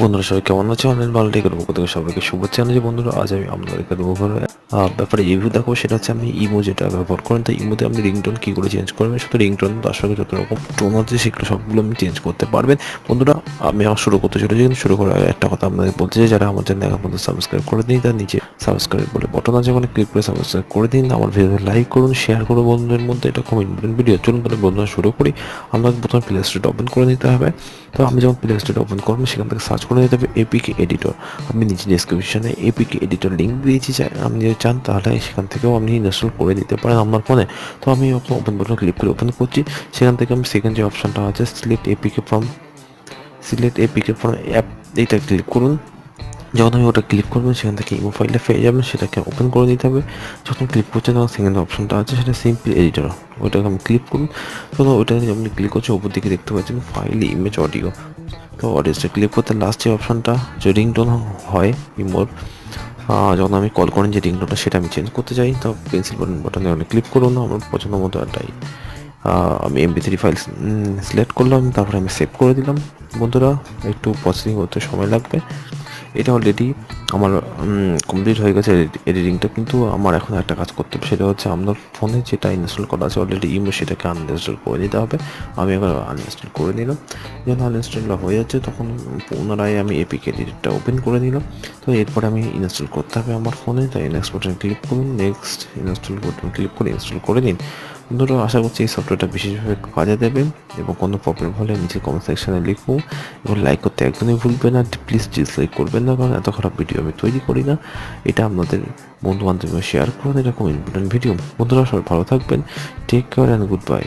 বন্ধুরা সবাই কেমন আছে? অনেক ভালো লেগে পক্ষ থেকে সবাইকে শুভেচ্ছা জানাচ্ছি। বন্ধুরা, আজ আমি আপনাদেরকে দেবো ব্যাপারে রিভিউ দেখো সেটা হচ্ছে আমি ইমো যেটা ব্যবহার করেন, তো ইমোতে আপনি রিংটোন কী করে চেঞ্জ করবেন, শুধু রিংটোন তার সঙ্গে যত রকম টোন আছে, সেগুলো সবগুলো আপনি চেঞ্জ করতে পারবেন। বন্ধুরা, আমি আমার শুরু করতে চলেছি। কিন্তু শুরু করার একটা কথা আপনাদের বলতে চাই। যারা আমার চ্যানেল এখন সাবস্ক্রাইব করে দিন তার নিচে সাবস্ক্রাইব বলে বটন আছে ওখানে ক্লিক করে সাবস্ক্রাইব করে দিন। আমার ভিডিও লাইক করুন শেয়ার করুন বন্ধুদের মধ্যে। এটা খুব ইম্পর্টেন্ট ভিডিও চলুন তাহলে বন্ধুরা শুরু করি। আপনাকে প্রথমে প্লে স্টোরটা ওপেন করে নিতে হবে। তো আমি যখন প্লে স্টোরটা ওপেন করব, সেখান থেকে সার্চ করে নিতে হবে এপিকে এডিটর আমি নিচে ডিসক্রিপশনে এপিকে এডিটর লিঙ্ক দিয়েছি। চাই আপনি যদি চান তাহলে সেখান থেকেও আপনি ইনস্টল করে দিতে পারেন আমার ফোনে তো আমি ওপেন বাটন ক্লিক করে ওপেন করছি। সেখান থেকে আমি সেকেন্ড যে অপশনটা আছে select APK from select APK from app এইটা ক্লিক করুন। যখন আমি ওটা ক্লিক করবেন সেখান থেকে ইমো ফাইলটা পেয়ে যাবেন, সেটাকে ওপেন করে দিতে হবে। যখন ক্লিক করছেন, তখন সেকেন্ড অপশনটা আছে, সেটা সিম্পল এডিটর ওইটাকে আমি ক্লিক করুন। তখন ওইটা আপনি ক্লিক করছেন ওপর দিকে দেখতে পাচ্ছেন ফাইল ইমেজ অডিও তো অডিওসটা ক্লিক করতে লাস্ট যে অপশনটা যে রিংটোন হয় ইমোর যখন আমি কল করেন যে রিংটোনটা সেটা আমি চেঞ্জ করতে চাই। তো পেন্সিল বাটন বাটনে অনেক ক্লিক করুন, আমার পছন্দ মতো একটাই আমি এমবি থ্রি ফাইল সিলেক্ট করলাম, তারপরে আমি সেভ করে দিলাম। বন্ধুরা, একটু প্রসেসিং হতে সময় লাগবে। এটা অলরেডি আমার কমপ্লিট হয়ে গেছে এডিটিংটা কিন্তু আমার এখন একটা কাজ করতে হবে, সেটা হচ্ছে আপনার ফোনে যেটা ইনস্টল করা আছে অলরেডি ইমো সেটাকে আনইনস্টল করে দিতে হবে। আমি এবার আনইনস্টল করে নিলাম যখন আনইনস্টল হয়ে যাচ্ছে, তখন পুনরায় আমি এপিক এডিটটা ওপেন করে নিলাম তো এরপরে আমি ইনস্টল করতে হবে আমার ফোনে তাই নেক্সট বাটন ক্লিক করুন নেক্সট ইনস্টল বাটন ক্লিক করে ইনস্টল করে নিন। বন্ধুরা, আশা করছি এই সফটওয়্যারটা বিশেষভাবে কাজে দেবে এবং কোনো প্রবলেম হলে নিচে কমেন্ট সেকশানে লিখব এবং লাইক করতে একদমই ভুলবে না। প্লিজ ডিসলাইক করবেন না, কারণ এত খারাপ ভিডিও আমি তৈরি করি না। এটা আপনাদের বন্ধু বান্ধবীরা শেয়ার করুন এরকম ইম্পর্টেন্ট ভিডিও বন্ধুরা, সবাই ভালো থাকবেন। Take care and good bye